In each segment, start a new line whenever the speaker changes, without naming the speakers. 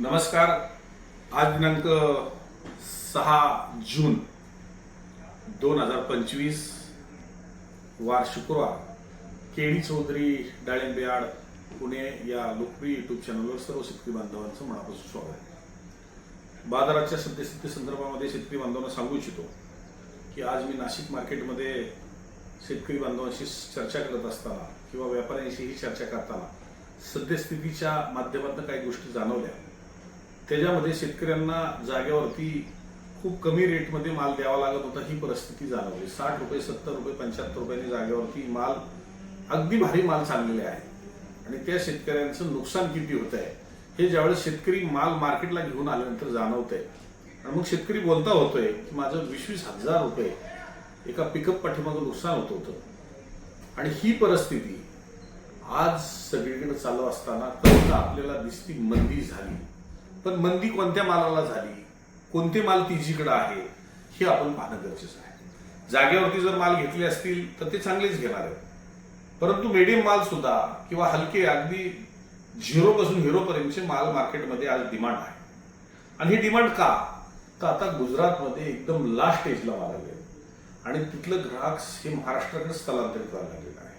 नमस्कार. आज दिनांक सहा जून दोन हजार पंचवीस वार शुक्रवार. केडी चौधरी डाळिंबेआड पुणे या लोकप्रिय यूट्यूब चॅनलवर सर्व शेतकरी बांधवांचं मनापासून स्वागत आहे. बाजाराच्या सद्यस्थिती संदर्भामध्ये शेतकरी बांधवांना सांगू इच्छितो की आज मी नाशिक मार्केटमध्ये शेतकरी बांधवांशी चर्चा करत असताना किंवा व्यापाऱ्यांशीही चर्चा करताना सद्यस्थितीच्या माध्यमातून काही गोष्टी जाणवल्या. त्याच्यामध्ये शेतकऱ्यांना जागेवरती खूप कमी रेटमध्ये माल द्यावा लागत होता ही परिस्थिती जाणवली. साठ रुपये सत्तर रुपये पंच्याहत्तर रुपयांनी जागेवरती माल अगदी भारी माल चाललेले आहे. आणि त्या शेतकऱ्यांचं नुकसान किती होत आहे हे ज्यावेळेस शेतकरी माल मार्केटला घेऊन आल्यानंतर जाणवत आहे आणि मग शेतकरी बोलता होतोय की माझं वीस वीस हजार रुपये एका पिकअप पाठीमागं नुकसान होत होतं. आणि ही परिस्थिती आज सगळीकडे चालू असताना आपल्याला दिसती मंदी झाली. पण मंदी कोणत्या मालाला झाली? कोणते माल तिजीकडं आहे? हे आपण पाहणं गरजेचं आहे. जागेवरती जर माल घेतले असतील तर ते चांगलेच घेणार आहेत. परंतु मिडियम माल सुद्धा किंवा हलके अगदी झिरो पासून हिरो पर्यंतचे माल मार्केटमध्ये आज डिमांड आहे. आणि ही डिमांड का? तर आता गुजरातमध्ये एकदम लास्ट स्टेजला माल आले आणि तिथलं ग्राहक हे महाराष्ट्राकडे स्थलांतरित व्हायला लागलेलं आहे.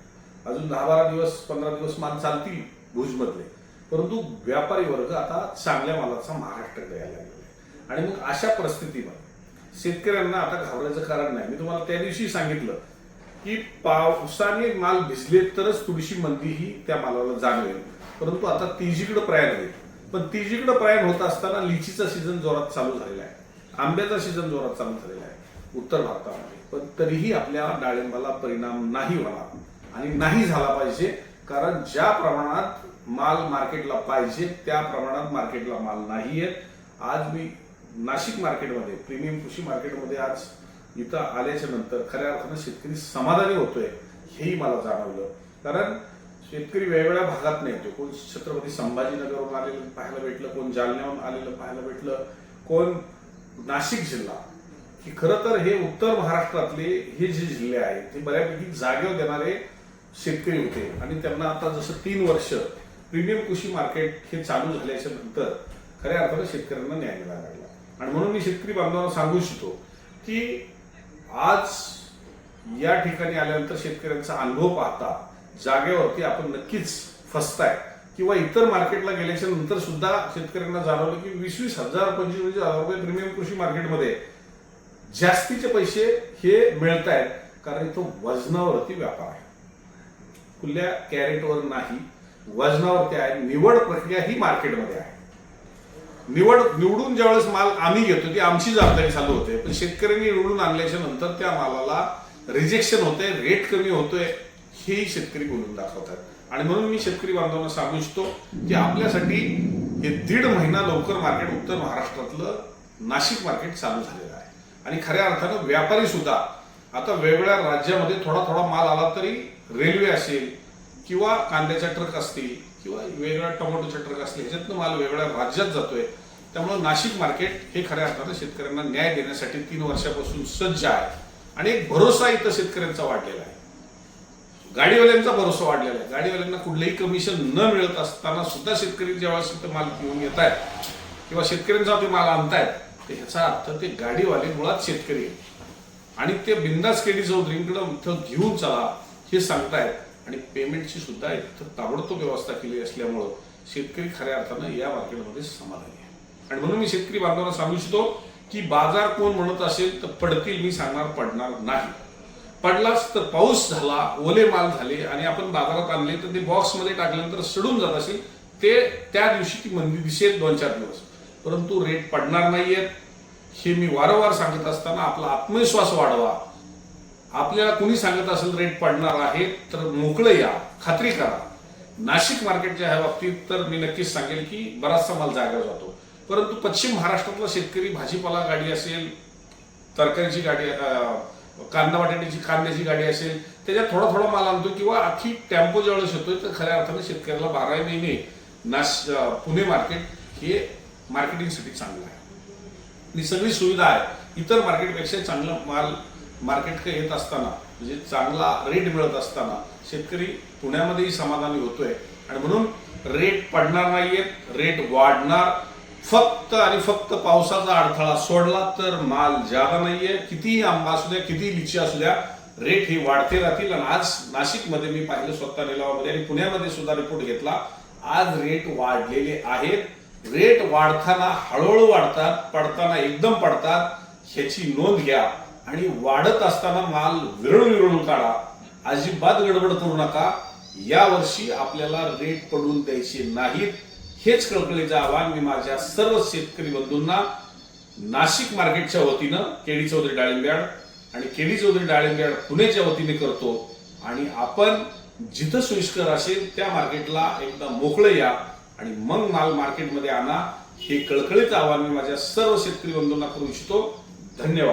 अजून दहा बारा दिवस पंधरा दिवस माल चालतील भुजमधले. परंतु व्यापारी वर्ग आता चांगल्या मालाचा महाराष्ट्र द्यायला लागलेला आहे. आणि मग अशा परिस्थितीमध्ये शेतकऱ्यांना आता घाबरायचं कारण नाही. मी तुम्हाला त्या दिवशी सांगितलं की पावसाने माल भिजले तरच थोडीशी मंदी ही त्या मालाला जाणवेल. परंतु आता तिजीकडे प्रयाण होईल. पण तिजीकडे प्रयाण होत असताना लिचीचा सीझन जोरात चालू झालेला आहे. आंब्याचा सीझन जोरात चालू झालेला आहे. उत्तर भारतामध्ये. पण तरीही आपल्या डाळिंबाला परिणाम नाही व्हावा आणि नाही झाला पाहिजे. कारण ज्या प्रमाणात माल मार्केटला पाहिजे त्या प्रमाणात मार्केटला माल नाही आहेत आज मी नाशिक मार्केटमध्ये प्रीमियम कृषी मार्केटमध्ये आज इथं आल्याच्यानंतर खऱ्या अर्थानं शेतकरी समाधानी होतोय हेही मला जाणवलं. कारण शेतकरी वेगवेगळ्या भागात नाही येतो. कोण छत्रपती संभाजीनगरवरून आलेलं पाहायला भेटलं कोण जालन्याहून आलेलं पाहायला भेटलं कोण नाशिक जिल्हा. की खरं तर हे उत्तर महाराष्ट्रातले हे जे जिल्हे आहेत ते बऱ्यापैकी जागेवर देणारे शेतकरी होते. आणि त्यांना आता जसं तीन वर्ष प्रीमियम कृषी मार्केट हे चालू झाल्याच्यानंतर खऱ्या अर्थानं शेतकऱ्यांना न्याय मिळायला लागला. आणि म्हणून मी शेतकरी बांधवांना सांगू इच्छितो की आज या ठिकाणी आल्यानंतर शेतकऱ्यांचा अनुभव पाहता जागेवरती आपण नक्कीच फसताय किंवा इतर मार्केटला गेल्याच्यानंतर सुद्धा शेतकऱ्यांना जाणवलं की वीस वीस हजार पंचवीस म्हणजे हजार रुपये प्रीमियम कृषी मार्केटमध्ये जास्तीचे पैसे हे मिळत आहेत कारण तो वजनावरती व्यापार आहे. खुल्या कॅरेटवर नाही वजनावरती आहे निवड प्रक्रिया ही मार्केटमध्ये आहे. निवड निवडून ज्यावेळेस माल आम्ही घेतो ती आमची जबाबदारी चालू होते. पण शेतकऱ्यांनी निवडून आणल्याच्या नंतर त्या मालाला रिजेक्शन होते रेट कमी होतोय हेही शेतकरी बोलून दाखवतात. आणि म्हणून मी शेतकरी बांधवांना सांगू इच्छितो की आपल्यासाठी हे दीड महिना लवकर मार्केट उत्तर महाराष्ट्रातलं नाशिक मार्केट चालू झालेलं आहे. आणि खऱ्या अर्थानं व्यापारी सुद्धा आता वेगवेगळ्या राज्यामध्ये थोडा थोडा माल आला तरी रेल्वे असेल किंवा कांद्याच्या ट्रक असतील किंवा वेगळ्या टोमॅटोच्या ट्रक असतील ह्याच्यातनं माल वेगळ्या राज्यात जातोय. त्यामुळं नाशिक मार्केट हे खऱ्या अर्थानं शेतकऱ्यांना न्याय देण्यासाठी तीन वर्षापासून सज्ज आहे. आणि एक भरोसा इथं शेतकऱ्यांचा वाढलेला आहे. गाडीवाल्यांचा भरोसा वाढलेला आहे. गाडीवाल्यांना कुठलंही कमिशन न मिळत असताना सुद्धा शेतकरी ज्यावेळेस इथं माल घेऊन येत आहेत. किंवा शेतकऱ्यांचा ते माल आणतायत तर ह्याचा अर्थ ते गाडीवाले मुळात शेतकरी आहेत. आणि ते बिंदास केडी चौधरींकडं इथं घेऊन चला हे सांगतायत. आणि पेमेंटची सुद्धा इथं ताबडतोब व्यवस्था केली असल्यामुळं शेतकरी खऱ्या अर्थानं या मार्केटमध्ये समाधानी आहे. आणि म्हणून मी शेतकरी बांधवांना सांगू इच्छितो की बाजार कोण म्हणत असेल तर पडतील मी सांगणार पडणार नाही. पडलाच तर पाऊस झाला ओले माल झाले आणि आपण बाजारात आणले तर ते बॉक्समध्ये टाकल्यानंतर सडून जात असेल ते त्या दिवशी ती मंदी दिसेल दोन चार दिवस. परंतु रेट पडणार नाहीयेत. हे मी वारंवार सांगत असताना आपला आत्मविश्वास वाढवा. आपल्याला कुणी सांगत असेल रेट पडणार आहे तर मोकळं या. खात्री करा. नाशिक मार्केटच्या ह्या बाबतीत तर मी नक्कीच सांगेल की बराचसा माल जागा जातो. परंतु पश्चिम महाराष्ट्रातला शेतकरी भाजीपाला गाडी असेल तरकारीची गाडी कांदा बटाट्याची कांद्याची गाडी असेल त्याच्यात थोडा थोडा माल आणतो किंवा अख्खी टेम्पो ज्यावेळेस येतोय तर खऱ्या अर्थाने शेतकऱ्याला बारा महिने नाश पुणे मार्केट हे मार्केटिंगसाठी चांगलं आहे. आणि सगळी सुविधा आहे. इतर मार्केटपेक्षा चांगलं माल मार्केट येत असताना म्हणजे चांगला रेट मिळत असताना शेतकरी पुण्यामध्येही समाधानी होतोय. आणि म्हणून रेट पडणार नाहीयेत रेट वाढणार. फक्त आणि फक्त पावसाचा अडथळा सोडला तर माल जादा नाहीये. कितीही आंबा असू द्या कितीही लिची असू द्या रेट हे वाढते राहतील. आणि आज नाशिकमध्ये मी पाहिलं स्वतः निलावामध्ये आणि पुण्यामध्ये सुद्धा रिपोर्ट घेतला. आज रेट वाढलेले आहेत. रेट वाढताना हळूहळू वाढतात पडताना एकदम पडतात. ह्याची नोंद घ्या. आणि वाढत असताना माल विरळून विरळून काढा. अजिबात गडबड करू नका. यावर्षी आपल्याला रेट पडून द्यायचे नाहीत. हेच कळकळीचं आव्हान मी माझ्या सर्व शेतकरी बंधूंना नाशिक मार्केटच्या वतीनं केडी चौधरी डाळिंब्याड आणि केडी चौधरी डाळिंब्याड पुणेच्या वतीने करतो. आणि आपण जिथं सोयीस्कर असेल त्या मार्केटला एकदा मोकळं या आणि मग माल मार्केटमध्ये आणा. हे कळकळीचं आवाहन मी माझ्या सर्व शेतकरी बंधूंना करू इच्छितो. धन्यवाद.